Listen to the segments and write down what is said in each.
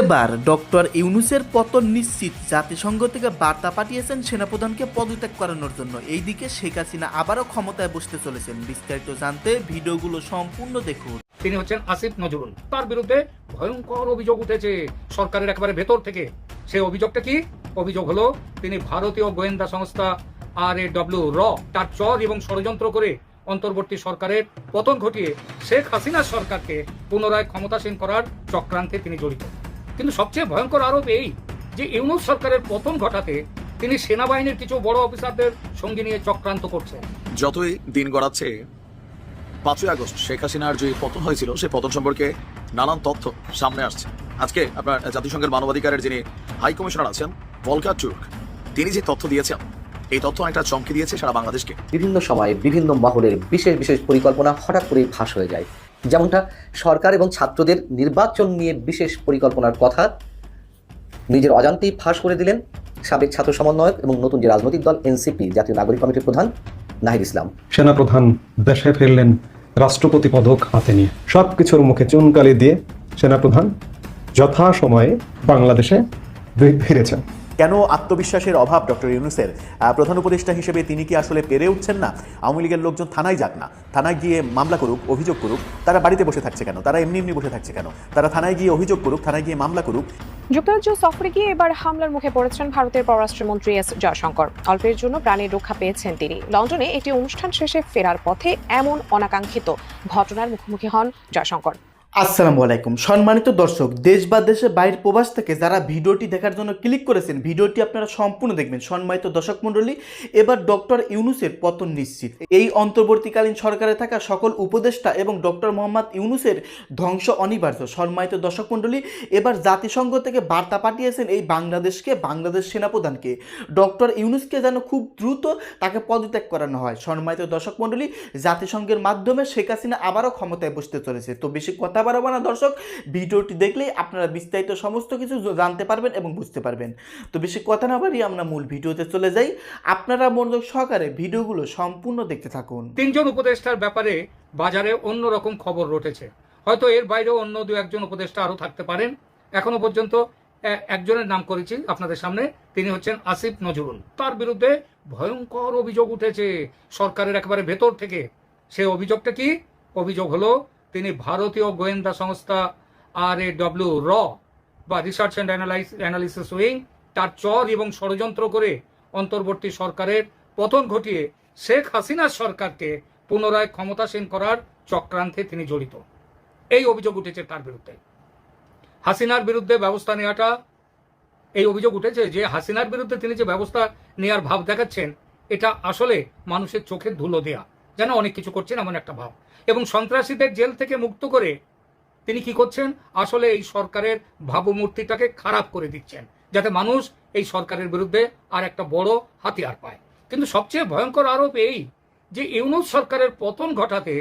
এবার ডক্টর ইউনুসের পতন নিশ্চিত। জাতিসংঘ থেকে বার্তা পাঠিয়েছেন সেনাপ্রধানকে পদত্যাগ করানোর জন্য। এইদিকে শেখ হাসিনা আবারও ক্ষমতায় বসতে চলেছেন। বিস্তারিত জানতে ভিডিওগুলো সম্পূর্ণ দেখুন। তিনি হচ্ছেন আসিফ নজরুল। তার বিরুদ্ধে ভয়ঙ্কর অভিযোগ উঠেছে সরকারের একেবারে ভেতর থেকে। সেই অভিযোগটা কি? অভিযোগ হলো, তিনি ভারতীয় গোয়েন্দা সংস্থা আর এ ডব্লিউ র তার চর এবং ষড়যন্ত্র করে অন্তর্বর্তী সরকারের পতন ঘটিয়ে শেখ হাসিনা সরকারকে পুনরায় ক্ষমতাসীন করার চক্রান্তে তিনি জড়িত। কিন্তু সবচেয়ে ভয়ঙ্কর আরোপ এই যে ইউনুস সরকারের পতন ঘটাতে তিনি সেনাবাহিনীর কিছু বড় অফিসারদের সঙ্গে নিয়ে চক্রান্ত করছেন। যতই দিন গড়াচ্ছে পাঁচই আগস্ট শেখ হাসিনার যে পতন হয়েছিল সেই পতন সম্পর্কে নানান তথ্য সামনে আসছে। আজকে আপনার জাতিসংঘের মানবাধিকারের যিনি হাই কমিশনার আছেন ভলকার টুর্ক তিনি যে তথ্য দিয়েছেন এই তথ্য অনেকটা চমকে দিয়েছে সারা বাংলাদেশকে। বিভিন্ন সময়ে বিভিন্ন মহলের বিশেষ বিশেষ পরিকল্পনা হঠাৎ করেই ফাঁস হয়ে যায়। যেমনটা সরকার এবং ছাত্রদের নির্বাচন নিয়ে বিশেষ পরিকল্পনার কথা। নিজের অজান্তেই ফাঁস করে দিলেন সাবেক ছাত্র সমন্বয়ক এবং নতুন যে রাজনৈতিক দল, এনসিপি, জাতীয় নাগরিক কমিটির প্রধান নাহিদ ইসলাম। সেনাপ্রধান দেশে ফিরলেন রাষ্ট্রপতি পদক হাতে নিয়ে। সব কিছুর মুখে চুনকালি দিয়ে সেনাপ্রধান যথাসময়ে বাংলাদেশে ফিরেছেন। কেন আত্মবিশ্বাসের অভাব? ডক্টর ইউনুসের প্রধান উপদেষ্টা হিসেবে তিনি কি আসলে পেরে উঠছেন না? আওয়ামী লীগের লোকজন থানায় যাক না। থানায় গিয়ে মামলা করুক, অভিযোগ করুক, তারা বাড়িতে বসে থাকছে কেন? তারা এমনি এমনি বসে থাকছে কেন? তারা থানায় গিয়ে অভিযোগ করুক, থানায় গিয়ে মামলা করুক। যুক্তরাজ্য সফরে গিয়ে এবার হামলার মুখে পড়েছেন ভারতের পররাষ্ট্রমন্ত্রী এস জয়শঙ্কর। অল্পের জন্য প্রাণের রক্ষা পেয়েছেন তিনি। লন্ডনে একটি অনুষ্ঠান শেষে ফেরার পথে এমন অনাকাঙ্ক্ষিত ঘটনার মুখোমুখি হন জয়শঙ্কর। আসসালামু আলাইকুম। সম্মানিত দর্শক, দেশ বা দেশের বাইরের প্রবাস থেকে যারা ভিডিওটি দেখার জন্য ক্লিক করেছেন, ভিডিওটি আপনারা সম্পূর্ণ দেখবেন। সম্মানিত দর্শক মণ্ডলী, এবার ডক্টর ইউনুসের পতন নিশ্চিত। এই অন্তর্বর্তীকালীন সরকারে থাকা সকল উপদেষ্টা এবং ডক্টর মোহাম্মদ ইউনুসের ধ্বংস অনিবার্য। সম্মানিত দর্শক মণ্ডলী, এবার জাতিসংঘ থেকে বার্তা পাঠিয়েছেন এই বাংলাদেশকে, বাংলাদেশ সেনাপ্রধানকে। ডক্টর ইউনুসকে যেন খুব দ্রুত তাকে পদত্যাগ করানো হয়। সম্মানিত দর্শক মণ্ডলী, জাতিসংঘের মাধ্যমে শেখ হাসিনা আবারও ক্ষমতায় বসতে চলেছে। তো বেশি কথা বাড়াবো না দর্শক, ভিডিওটি দেখলেই আপনারা বিস্তারিত সমস্ত কিছু জানতে পারবেন এবং বুঝতে পারবেন। তো বেশি কথা না বাড়িয়ে আমরা মূল ভিডিওতে চলে যাই। আপনারা মনোযোগ সহকারে ভিডিওগুলো সম্পূর্ণ দেখতে থাকুন। তিনজন উপদেষ্টার ব্যাপারে বাজারে অন্য রকম খবর রটেছে। হয়তো এর বাইরেও অন্য দু একজন উপদেষ্টা আরও থাকতে পারেন। এখনও পর্যন্ত একজনের নাম করেছি আপনাদের সামনে। তিনি হচ্ছেন আসিফ নজরুল। তার বিরুদ্ধে ভয়ঙ্কর অভিযোগ উঠেছে সরকারের একেবারে ভেতর থেকে। সে অভিযোগটা কি? অভিযোগ হলো তিনি ভারতীয় গোয়েন্দা সংস্থা আর এ ডব্লিউ র বা রিসার্চ অ্যান্ড অ্যানালিসিস উইং তার চর এবং ষড়যন্ত্র করে অন্তর্বর্তী সরকারের পতন ঘটিয়ে শেখ হাসিনা সরকারকে পুনরায় ক্ষমতাসীন করার চক্রান্তে তিনি জড়িত। এই অভিযোগ উঠেছে তার বিরুদ্ধে। হাসিনার বিরুদ্ধে ব্যবস্থা নেওয়াটা, এই অভিযোগ উঠেছে যে হাসিনার বিরুদ্ধে তিনি যে ব্যবস্থা নেওয়ার ভাব দেখাচ্ছেন, এটা আসলে মানুষের চোখের ধুলো দেয়া। যেন অনেক কিছু করছেন এমন একটা ভাব। এবং সন্ত্রাসীদের জেল থেকে মুক্ত করে তিনি কি করছেন? আসলে এই সরকারের ভাবমূর্তিটাকে খারাপ করে দিচ্ছেন, যাতে মানুষ এই সরকারের বিরুদ্ধে আর একটা বড় হাতিয়ার পায়। কিন্তু সবচেয়ে ভয়ঙ্কর আরোপ এই যে ইউনুস সরকারের পতন ঘটাতে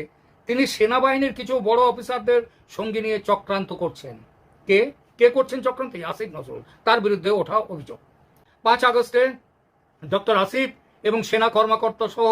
তিনি সেনাবাহিনীর কিছু বড় অফিসারদের সঙ্গে নিয়ে চক্রান্ত করছেন। কে? কে করছেন চক্রান্ত? আসিফ নজরুল। তার বিরুদ্ধে ওঠা অভিযোগ। পাঁচ আগস্টে ডক্টর আসিফ এবং সেনা কর্মকর্তা সহ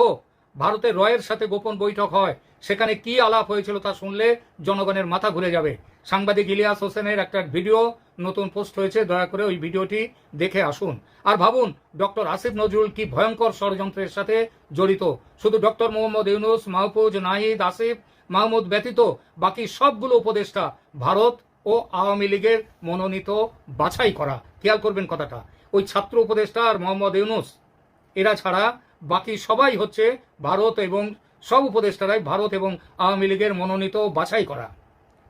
ভারতের রয়ের সাথে গোপন বৈঠক হয়। সেখানে কি আলাপ হয়েছিল তা শুনলে জনগণের মাথা ঘুরে যাবে। সাংবাদিক ইলিয়াস হোসেনের একটা ভিডিও নতুন পোস্ট হয়েছে, দয়া করে ওই ভিডিওটি দেখে আসুন। আর ভাবুন, ডক্টর আসিফ নজরুল কি ভয়ঙ্কর ষড়যন্ত্রের সাথে জড়িত? শুধু ডক্টর মোহাম্মদ ইউনুস, মাহফুজ নাহিদ, আসিফ, মাহমুদ ব্যতীত বাকি সবগুলো উপদেষ্টা ভারত ও আওয়ামী লীগের মনোনীত বাছাই করা। খেয়াল করবেন কথাটা। ওই ছাত্র উপদেষ্টা আর মোহাম্মদ ইউনুস, এরা ছাড়া বাকি সবাই হচ্ছে ভারত এবং সব উপদেষ্টারাই ভারত এবং আওয়ামী লীগের মনোনীত বাছাই করা।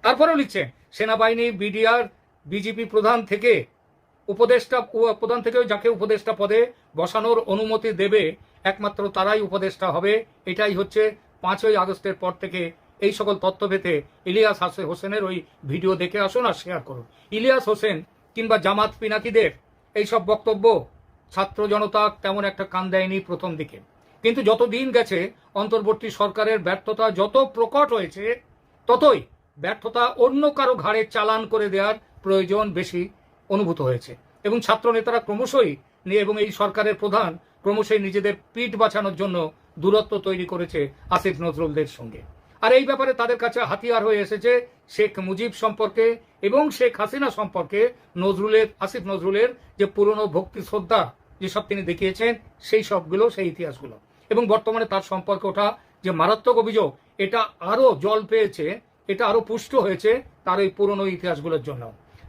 তারপরেও লিখছে, সেনাবাহিনী, বিডিআর, বিজেপি প্রধান থেকে উপদেষ্টা প্রধান থেকেও যাকে উপদেষ্টা পদে বসানোর অনুমতি দেবে, একমাত্র তারাই উপদেষ্টা হবে। এটাই হচ্ছে পাঁচই আগস্টের পর থেকে এই সকল তথ্য পেতে ইলিয়াস হাসে হোসেনের ওই ভিডিও দেখে আসুন আর শেয়ার করুন। ইলিয়াস হোসেন কিংবা জামাত পিনাকিদের এইসব বক্তব্য ছাত্র জনতা তেমন একটা কান দেয়নি প্রথম দিকে। কিন্তু যত দিন গেছে, অন্তর্বর্তী সরকারের ব্যর্থতা যত প্রকট হয়েছে, ততই ব্যর্থতা অন্য কারও ঘাড়ে চালান করে দেওয়ার প্রয়োজন বেশি অনুভূত হয়েছে। এবং ছাত্র নেতারা ক্রমশই এবং এই সরকারের প্রধান ক্রমশই নিজেদের পিঠ বাঁচানোর জন্য দূরত্ব তৈরি করেছে আসিফ নজরুলদের সঙ্গে। আর এই ব্যাপারে তাদের কাছে হাতিয়ার হয়ে এসেছে শেখ মুজিব সম্পর্কে এবং শেখ হাসিনা সম্পর্কে নজরুলের, আসিফ নজরুলের যে পুরনো ভক্তি শ্রদ্ধা যেসব তিনি দেখিয়েছেন, সেই সবগুলো, সেই ইতিহাসগুলো। এবং বর্তমানে তার সম্পর্কে ওঠা যে মারাত্মক অভিযোগ, এটা আরও জল পেয়েছে, এটা আরও পুষ্ট হয়েছে তার এই পুরনো ইতিহাসগুলোর জন্য।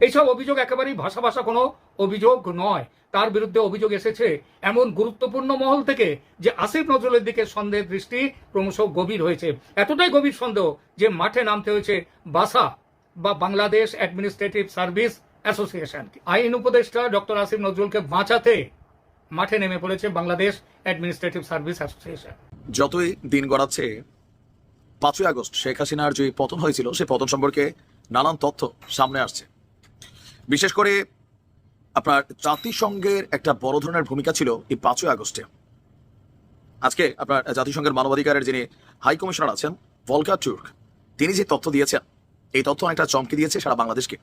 এইসব অভিযোগ একেবারেই ভাষা ভাষা কোনো অভিযোগ নয়। তার বিরুদ্ধে অভিযোগ এসেছে এমন গুরুত্বপূর্ণ মহল থেকে যে আসিফ নজরুলের দিকে সন্দেহের দৃষ্টি ক্রমশ গভীর হয়েছে। এতটাই গভীর সন্দেহ যে মাঠে নামতে হয়েছে বাসা বা বাংলাদেশ অ্যাডমিনিস্ট্রেটিভ সার্ভিস অ্যাসোসিয়েশন। আইন উপদেষ্টা ডক্টর আসিফ নজরুলকে বাঁচাতে মাঠে নেমে পড়েছে বাংলাদেশ অ্যাডমিনিস্ট্রেটিভ সার্ভিস অ্যাসোসিয়েশন। যতই দিন গড়াচ্ছে, পাঁচই আগস্ট শেখ হাসিনার যে পতন হয়েছিল, সে পতন সম্পর্কে নানান তথ্য সামনে আসছে। বিশেষ করে আপনার জাতিসংঘের একটা বড় ধরনের ভূমিকা ছিল এই পাঁচই আগস্টে। আজকে আপনার জাতিসংঘের মানবাধিকারের যিনি হাই কমিশনার আছেন, ভলকা টুর্ক তিনি যে তথ্য দিয়েছেন, এই তথ্য অনেকটা চমকে দিয়েছে সারা বাংলাদেশকে।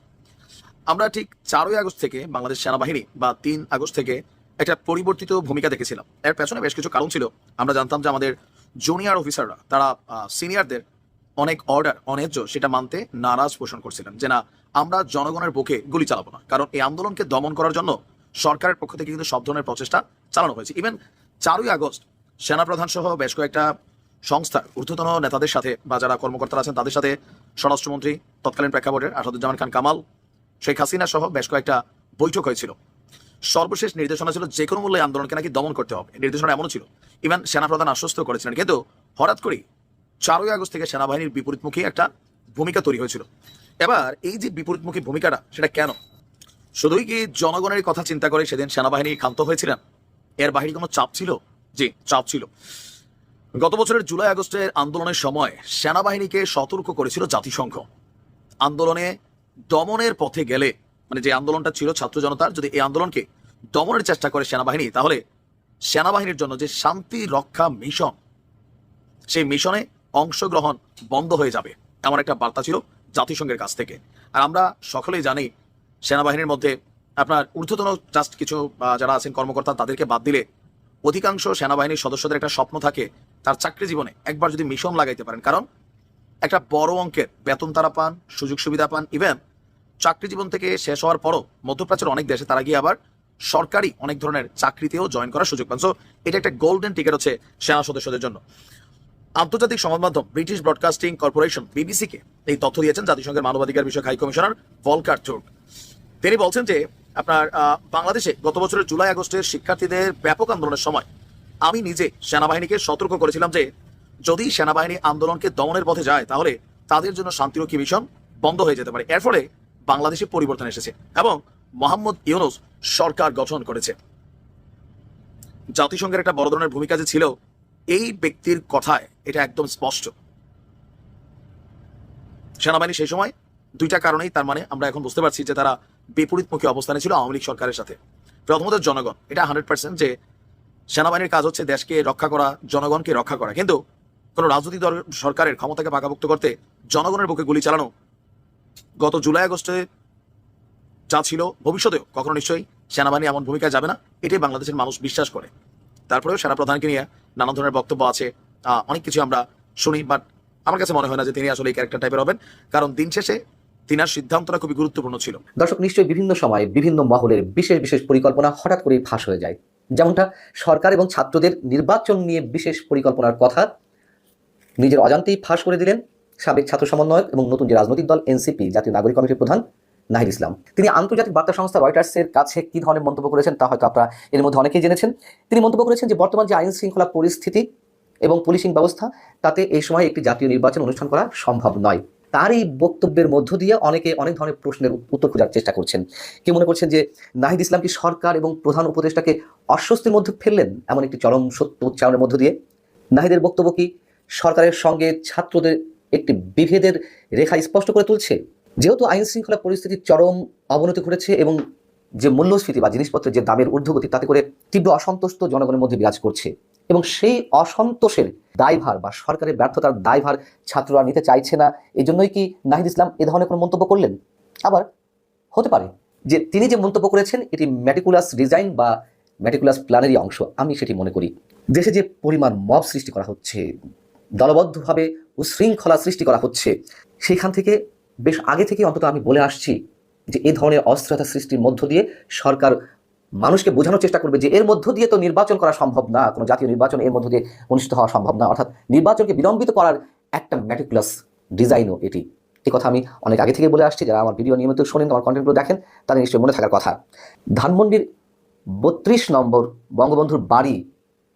আমরা ঠিক চারই আগস্ট থেকে বাংলাদেশ সেনাবাহিনী বা তিন আগস্ট থেকে একটা পরিবর্তিত ভূমিকা দেখেছিলাম। এর পেছনে বেশ কিছু কারণ ছিল। আমরা জানতাম যে আমাদের জুনিয়র অফিসাররা তারা সিনিয়রদের অনেক অর্ডার অন্যায্য সেটা মানতে নারাজ পোষণ করছিলেন যে না, আমরা জনগণের বুকে গুলি চালাবো না। কারণ এই আন্দোলনকে দমন করার জন্য সরকারের পক্ষ থেকে কিন্তু সব ধরনের প্রচেষ্টা চালানো হয়েছে। ইভেন চারই আগস্ট সেনাপ্রধান সহ বেশ কয়েকটা সংস্থার ঊর্ধ্বতন নেতাদের সাথে বা যারা কর্মকর্তারা আছেন তাদের সাথে স্বরাষ্ট্রমন্ত্রী তৎকালীন প্রেক্ষাপটের আসাদুজ্জামান খান কামাল, শেখ হাসিনা সহ বেশ কয়েকটা বৈঠক হয়েছিল। সর্বশেষ নির্দেশনা ছিল যে কোনো মূল্যে আন্দোলনকে নাকি দমন করতে হবে। নির্দেশনা এমনও ছিল। ইভেন সেনাপ্রধান আশ্বস্ত করেছিলেন। কিন্তু হঠাৎ করেই চারই আগস্ট থেকে সেনাবাহিনীর বিপরীতমুখী একটা ভূমিকা তৈরি হয়েছিল। এবার এই যে বিপরীতমুখী ভূমিকাটা, সেটা কেন? শুধুই কি জনগণের কথা চিন্তা করে সেদিন সেনাবাহিনী ক্ষান্ত হয়েছিলেন? এর বাহিরে কোনো চাপ ছিল? জি, চাপ ছিল। গত বছরের জুলাই আগস্টের আন্দোলনের সময় সেনাবাহিনীকে সতর্ক করেছিল জাতিসংঘ। আন্দোলনে দমনের পথে গেলে মানে যে আন্দোলনটা ছিল ছাত্র জনতার, যদি এই আন্দোলনকে দমনের চেষ্টা করে সেনাবাহিনী, তাহলে সেনাবাহিনীর জন্য যে শান্তি রক্ষা মিশন, সেই মিশনে অংশগ্রহণ বন্ধ হয়ে যাবে, এমন একটা বার্তা ছিল জাতিসংঘের কাছ থেকে। আর আমরা সকলেই জানি, সেনাবাহিনীর মধ্যে আপনার ঊর্ধ্বতন জাস্ট কিছু যারা আছেন কর্মকর্তা, তাদেরকে বাদ দিলে অধিকাংশ সেনাবাহিনীর সদস্যদের একটা স্বপ্ন থাকে, তার চাকরি জীবনে একবার যদি মিশন লাগাইতে পারেন। কারণ একটা বড় অঙ্কের বেতন তারা পান, সুযোগ সুবিধা পান ইভেন চাকরি জীবন থেকে শেষ হওয়ার পরও মধ্যপ্রাচ্যের অনেক দেশে তারা গিয়ে আবার সরকারি অনেক ধরনের চাকরিতেও জয়েন করার সুযোগ পান। সো এটা একটা গোল্ডেন টিকিট হচ্ছে সেনা সদস্যদের জন্য। আন্তর্জাতিক সংবাদ মাধ্যম ব্রিটিশ ব্রডকাস্টিং কর্পোরেশন বিবিসিকে এই তথ্য দিয়েছেন জাতিসংঘের মানবাধিকার বিষয়ক হাই কমিশনার ভলকার তুর্ক তিনি বলছেন যে, আপনার বাংলাদেশে গত বছরের জুলাই আগস্টের শিক্ষার্থীদের ব্যাপক আন্দোলনের সময় আমি নিজে সেনাবাহিনীকে সতর্ক করেছিলাম যে, যদি সেনাবাহিনী আন্দোলনকে দমনের পথে যায়, তাহলে তাদের জন্য শান্তিরক্ষী মিশন বন্ধ হয়ে যেতে পারে। এর ফলে বাংলাদেশে পরিবর্তন এসেছে এবং মোহাম্মদ ইউনুস সরকার গঠন করেছে। জাতিসংঘের একটা বড় ধরনের ভূমিকা যে ছিল এই ব্যক্তির কথায় এটা একদম স্পষ্ট। সেনাবাহিনী সেই সময় দুইটা কারণেই তার মানে আমরা এখন বুঝতে পারছি যে তারা বিপরীতমুখী অবস্থানে ছিল আওয়ামী লীগ সরকারের সাথে। প্রথমত জনগণ, এটা হান্ড্রেড পার্সেন্ট যে সেনাবাহিনীর কাজ হচ্ছে দেশকে রক্ষা করা, জনগণকে রক্ষা করা। কিন্তু কোনো রাজনৈতিক দল সরকারের ক্ষমতাকে পাকাভুক্ত করতে জনগণের বুকে গুলি চালানো গত জুলাই আগস্টে যা ছিল, ভবিষ্যতেও কখনো নিশ্চয়ই সেনাবাহিনী এমন ভূমিকায় যাবে না, এটাই বাংলাদেশের মানুষ বিশ্বাস করে। তারপরেও সেনা প্রধানকে নিয়ে নানান ধরনের বক্তব্য আছে। অনেক কিছু আমরা শুনি বাট আমার কাছে মনে হয় না যে তিনি আসলে এই ক্যারেক্টার টাইপের হবেন, কারণ দিন শেষে তিনার সিদ্ধান্তটা খুবই গুরুত্বপূর্ণ ছিল। দর্শক, নিশ্চয়ই বিভিন্ন সময়ে বিভিন্ন মহলের বিশেষ বিশেষ পরিকল্পনা হঠাৎ করেই ফাঁস হয়ে যায়। যেমনটা সরকার এবং ছাত্রদের নির্বাচন নিয়ে বিশেষ পরিকল্পনার কথা, নিজের অজান্তেই ফাঁস করে দিলেন সাবেক ছাত্র সমন্বয়ক এবং নতুন যে রাজনৈতিক দল, এনসিপি, জাতীয় নাগরিক কমিটির প্রধান নাহিদ ইসলাম। তিনি আন্তর্জাতিক বার্তা সংস্থা রয়টার্সের কাছে কী ধরনের মন্তব্য করেছেন তা হয়তো আপনারা এর মধ্যে অনেকেই জেনেছেন। তিনি মন্তব্য করেছেন যে, বর্তমান যে আইন শৃঙ্খলা পরিস্থিতি এবং পুলিশিং ব্যবস্থা, তাতে এই সময় একটি জাতীয় নির্বাচন অনুষ্ঠান করা সম্ভব নয়। তার এই বক্তব্যের মধ্য দিয়ে অনেকে অনেক ধরনের প্রশ্নের উত্তর খোঁজার চেষ্টা করছেন। কেউ মনে করছেন যে, নাহিদ ইসলাম কি সরকার এবং প্রধান উপদেষ্টাকে অস্বস্তির মধ্যে ফেললেন এমন একটি চরম সত্য উচ্চারণের মধ্য দিয়ে? নাহিদের বক্তব্য কি সরকারের সঙ্গে ছাত্রদের একটি বিভেদের রেখা স্পষ্ট করে তুলছে? যেহেতু আইন শৃঙ্খলা পরিস্থিতির চরম অবনতি ঘটেছে এবং যে মূল্যস্ফীতি বা জিনিসপত্রের যে দামের ঊর্ধ্বগতি, তাতে করে তীব্র অসন্তুষ্ট জনগণের মধ্যে বিরাজ করছে এবং সেই অসন্তোষের দায়ভার বা সরকারের ব্যর্থতার দায়ভার ছাত্ররা নিতে চাইছে না, এই জন্যই কি নাহিদ ইসলাম এ ধরনের কোনো মন্তব্য করলেন? আবার হতে পারে যে তিনি যে মন্তব্য করেছেন, এটি ম্যাটিকুলাস ডিজাইন বা ম্যাটিকুলাস প্ল্যানেরই অংশ, আমি সেটি মনে করি। দেশে যে পরিমাণ মব সৃষ্টি করা হচ্ছে, দলবদ্ধভাবে উশৃঙ্খলা সৃষ্টি করা হচ্ছে, সেখান থেকে বেশ আগে থেকে অন্তত আমি বলে আসছি যে এ ধরনের অস্থিরতা সৃষ্টির মধ্য দিয়ে সরকার মানুষকে বোঝানোর চেষ্টা করবে যে এর মধ্য দিয়ে তো নির্বাচন করা সম্ভব না, কোনো জাতীয় নির্বাচন এর মধ্য দিয়ে অনুষ্ঠিত হওয়া সম্ভব না। অর্থাৎ নির্বাচনকে বিলম্বিত করার একটা ম্যাটিকুলাস ডিজাইনও এটি। এই কথা আমি অনেক আগে থেকে বলে আসছি, যারা আমার ভিডিও নিয়মিত শোনেন আমার কন্টেন্টগুলো দেখেন, তাদের নিশ্চয়ই মনে থাকার কথা। ধানমন্ডির বত্রিশ নম্বর বঙ্গবন্ধুর বাড়ি,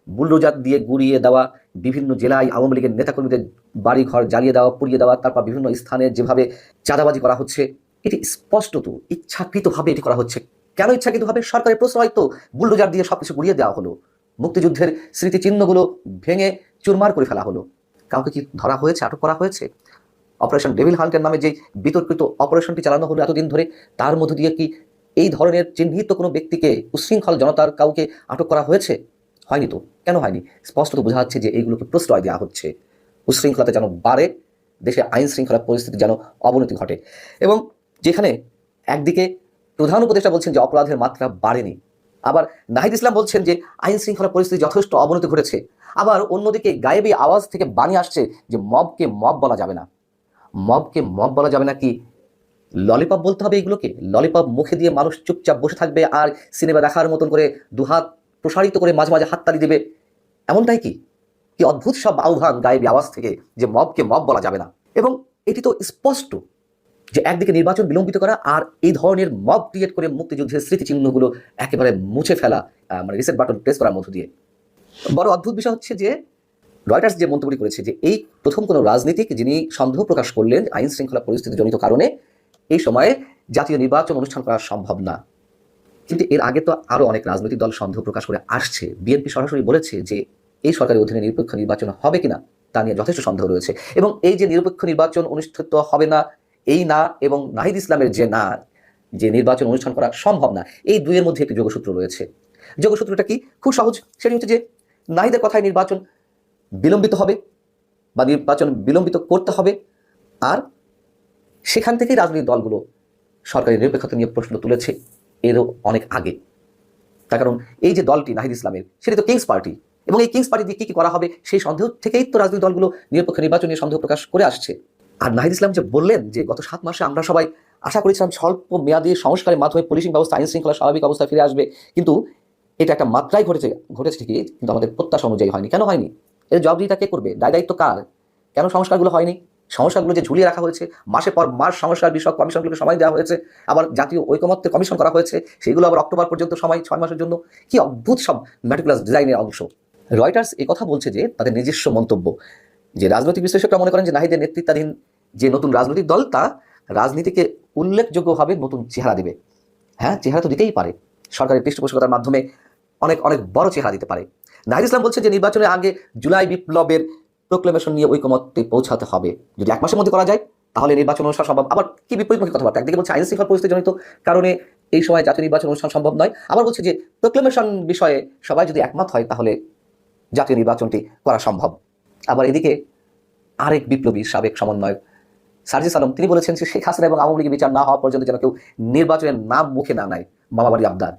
বুলডোজার দিয়ে গুড়িয়ে দেওয়া বিভিন্ন জেলায় আওয়ামী লীগের নেতাকর্মীদের বাড়ি ঘর জ্বালিয়ে দেওয়া, পুড়িয়ে দেওয়া, তারপর বিভিন্ন স্থানে যেভাবে চাঁদাবাজি করা হচ্ছে, এটি স্পষ্টত ইচ্ছাকৃতভাবে এটি করা হচ্ছে। কেন ইচ্ছাকৃতভাবে? সরকারের প্রশ্রয় তো, বুলডোজার দিয়ে সব কিছু গুড়িয়ে দেওয়া হলো। মুক্তিযুদ্ধের স্মৃতিচিহ্নগুলো ভেঙে চুরমার করে ফেলা হলো। কাউকে কি ধরা হয়েছে, আটক করা হয়েছে? অপারেশন ডেভিল হান্টের নামে যে বিতর্কিত অপারেশনটি চালানো হলো এতদিন ধরে, তার মধ্য দিয়ে কি এই ধরনের চিহ্নিত কোনো ব্যক্তিকে উশৃঙ্খল জনতার কাউকে আটক করা হয়েছে? হয়নি তো? কেন হয়নি? স্পষ্টত বোঝা যাচ্ছে যে এইগুলোকে প্রশ্রয় দেওয়া হচ্ছে। উশৃঙ্খলতা যেন বাড়ে, দেশে আইন শৃঙ্খলা পরিস্থিতি যেন অবনতি ঘটে। এবং যেখানে একদিকে প্রধান উপদেষ্টা বলছেন যে অপরাধের মাত্রা বাড়েনি, আবার নাহিদ ইসলাম বলছেন যে আইন শৃঙ্খলা পরিস্থিতি যথেষ্ট অবনতি ঘটেছে, আবার অন্যদিকে গায়েবী আওয়াজ থেকে বাণী আসছে যে মবকে মব বলা যাবে না। মবকে মব বলা যাবে না কি ললিপপ বলতে হবে এগুলোকে? ললিপপ মুখে দিয়ে মানুষ চুপচাপ বসে থাকবে আর সিনেমা দেখার মতন করে দুহাত প্রসারিত করে মাঝে মাঝে হাততালি দেবে। এমনটাই কি? কি অদ্ভুত সব আহ্বান গায়েবী আওয়াজ থেকে যে মবকে মব বলা যাবে না। এবং এটি তো স্পষ্ট যে একদিকে নির্বাচন বিলম্বিত করা আর এই ধরনের মব ক্রিয়েট করে মুক্তিযুদ্ধের স্মৃতিচিহ্নগুলো একেবারে মুছে ফেলা মানে রিসেট বাটন প্রেস করার মধ্য দিয়ে। বড় অদ্ভুত বিষয় হচ্ছে যে রয়টার্স যে মন্তব্যটি করেছে যে এই প্রথম কোনো রাজনীতিক যিনি সন্দেহ প্রকাশ করলেন আইন শৃঙ্খলা পরিস্থিতিজনিত কারণে, এই সময়ে জাতীয় নির্বাচন অনুষ্ঠান করা সম্ভব না। কিন্তু এর আগে তো আরও অনেক রাজনৈতিক দল সন্দেহ প্রকাশ করে আসছে। বিএনপি সরাসরি বলেছে যে, এই সরকারের অধীনে নিরপেক্ষ নির্বাচন হবে কিনা তা নিয়ে যথেষ্ট সন্দেহ রয়েছে। এবং এই যে নিরপেক্ষ নির্বাচন অনুষ্ঠিত হবে না, এই না এবং নাহিদ ইসলামের যে না, যে নির্বাচন অনুষ্ঠান করা সম্ভব না, এই দুইয়ের মধ্যে একটি যোগসূত্র রয়েছে। যোগসূত্রটা কি? খুব সহজ। সেটি হচ্ছে যে, নাহিদের কথায় নির্বাচন বিলম্বিত হবে বা নির্বাচন বিলম্বিত করতে হবে। আর সেখান থেকেই রাজনৈতিক দলগুলো সরকারি নিরপেক্ষতা নিয়ে প্রশ্ন তুলেছে। এরও অনেক আগে। তার কারণ এই যে দলটি নাহিদ ইসলামের, সেটি তো কিংস পার্টি। এবং এই কিংস পার্টি দিয়ে কী কী করা হবে সেই সন্দেহ থেকেই তো রাজনৈতিক দলগুলো নিরপেক্ষ নির্বাচন নিয়ে সন্দেহ প্রকাশ করে আসছে। আর নাহিদ ইসলাম যে বললেন যে গত সাত মাসে আমরা সবাই আশা করেছিলাম স্বল্প মেয়াদী সংস্কারের মাধ্যমে পুলিশিং ব্যবস্থা, আইন শৃঙ্খলা, স্বাভাবিক অবস্থায় ফিরে আসবে। কিন্তু এটা একটা মাত্রায় ঘটেছে ঘটেছে ঠিকই, কিন্তু আমাদের প্রত্যাশা অনুযায়ী হয়নি। কেন হয়নি? এর জবাবদিহিতা কে করবে? দায় দায়িত্ব কার? কেন সংস্কারগুলো হয়নি? সংস্কারগুলো যে ঝুলিয়ে রাখা হয়েছে, মাসে পর মাস সংস্কার বিষয়ক কমিশনগুলোকে সময় দেওয়া হয়েছে, আবার জাতীয় ঐকমত্যে কমিশন করা হয়েছে, সেগুলো আবার অক্টোবর পর্যন্ত সময়, ছয় মাসের জন্য। কি অদ্ভুত সব ম্যাটিকুলাস ডিজাইনের অংশ। রয়টার্স কথা বলছে যে, তাদের নিজস্ব মন্তব্য, যে রাজনৈতিক বিশ্লেষকরা মনে করেন যে নাহিদের নেতৃত্বাধীন যে নতুন রাজনৈতিক দল, তা রাজনীতিকে উল্লেখযোগ্যভাবে নতুন চেহারা দেবে। হ্যাঁ চেহারা তো দিতেই পারে। সরকারের পৃষ্ঠপোষকতার মাধ্যমে অনেক অনেক বড় চেহারা দিতে পারে। নাহিদ ইসলাম বলছে যে নির্বাচনের আগে জুলাই বিপ্লবের প্রোক্লেমেশন নিয়ে ঐকমত্যে পৌঁছাতে হবে। যদি এক মাসের মধ্যে করা যায়, তাহলে নির্বাচন অনুষ্ঠান সম্ভব। আবার কি বিপরীতমুখী কথাবার্তা একদিকে বলছে আইন শৃঙ্খলা পরিস্থিতি জনিত কারণে এই সময় জাতীয় নির্বাচন অনুষ্ঠান সম্ভব নয়। আবার বলছে যে প্রোক্লেমেশন বিষয়ে সবাই যদি একমত হয়, তাহলে জাতীয় নির্বাচনটি করা সম্ভব। আবার এদিকে আরেক বিপ্লবী, সাবেক সমন্বয়ক সার্জিস আলম, তিনি বলেছেন যে, শেখ হাসিনা এবং আওয়ামী লীগের বিচার না হওয়া পর্যন্ত যেন কেউ নির্বাচনের নাম মুখে না নেয়। মামাবাড়ি আবদার।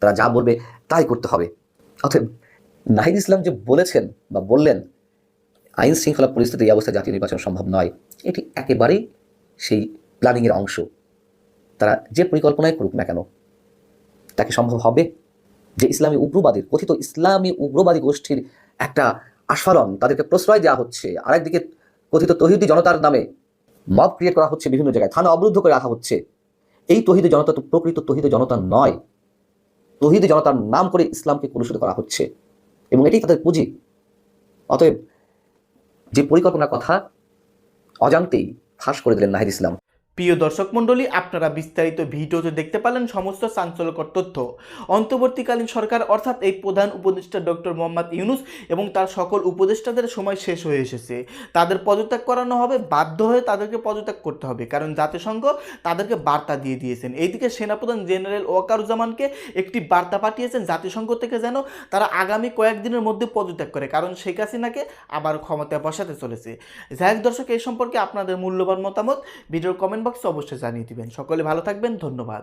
তারা যা বলবে, তাই করতে হবে। অতএব নাহিদ ইসলাম যে বলেছেন বা বললেন আইন শৃঙ্খলা পরিস্থিতি এই অবস্থায় জাতীয় নির্বাচন সম্ভব নয়। এটি একেবারেই সেই প্ল্যানিংয়ের অংশ। তারা যে পরিকল্পনায় করুক না কেন, তাকে সম্ভব হবে যে ইসলামী উগ্রবাদীর, কথিত ইসলামী উগ্রবাদী গোষ্ঠীর একটা আস্ফালন তাদেরকে প্রশ্রয় দেওয়া হচ্ছে। আরেকদিকে কথিত তহিদি জনতার নামে মব ক্রিয়েট করা হচ্ছে বিভিন্ন জায়গায়। থানা অবরুদ্ধ করে রাখা হচ্ছে। এই তহিদি জনতা তো প্রকৃত তহিদ জনতা নয়। তহিদ জনতার নাম করে ইসলামকে কলুষিত করা হচ্ছে এবং এটাই তাদের পুঁজি। অতএব যে পরিকল্পনার কথা অজান্তেই ফাঁস করে দিলেন নাহিদ ইসলাম। প্রিয় দর্শক মণ্ডলী, আপনারা বিস্তারিত ভিডিওতে দেখতে পারলেন সমস্ত চাঞ্চল্যকর তথ্য। অন্তর্বর্তীকালীন সরকার অর্থাৎ এই প্রধান উপদেষ্টা ডক্টর মোহাম্মদ ইউনুস এবং তার সকল উপদেষ্টাদের সময় শেষ হয়ে এসেছে। তাদের পদত্যাগ করানো হবে, বাধ্য হয়ে তাদেরকে পদত্যাগ করতে হবে। কারণ জাতিসংঘ তাদেরকে বার্তা দিয়ে দিয়েছেন। এইদিকে সেনাপ্রধান জেনারেল ওয়াকারুজ্জামানকে একটি বার্তা পাঠিয়েছেন জাতিসংঘ থেকে যেন তারা আগামী কয়েকদিনের মধ্যে পদত্যাগ করে। কারণ শেখ হাসিনাকে আবার ক্ষমতায় বসাতে চলেছে। যাই দর্শক, এই সম্পর্কে আপনাদের মূল্যবান মতামত ভিডিওর কমেন্ট বক্সে অবশ্যই জানিয়ে দিবেন। সকলে ভালো থাকবেন ধন্যবাদ।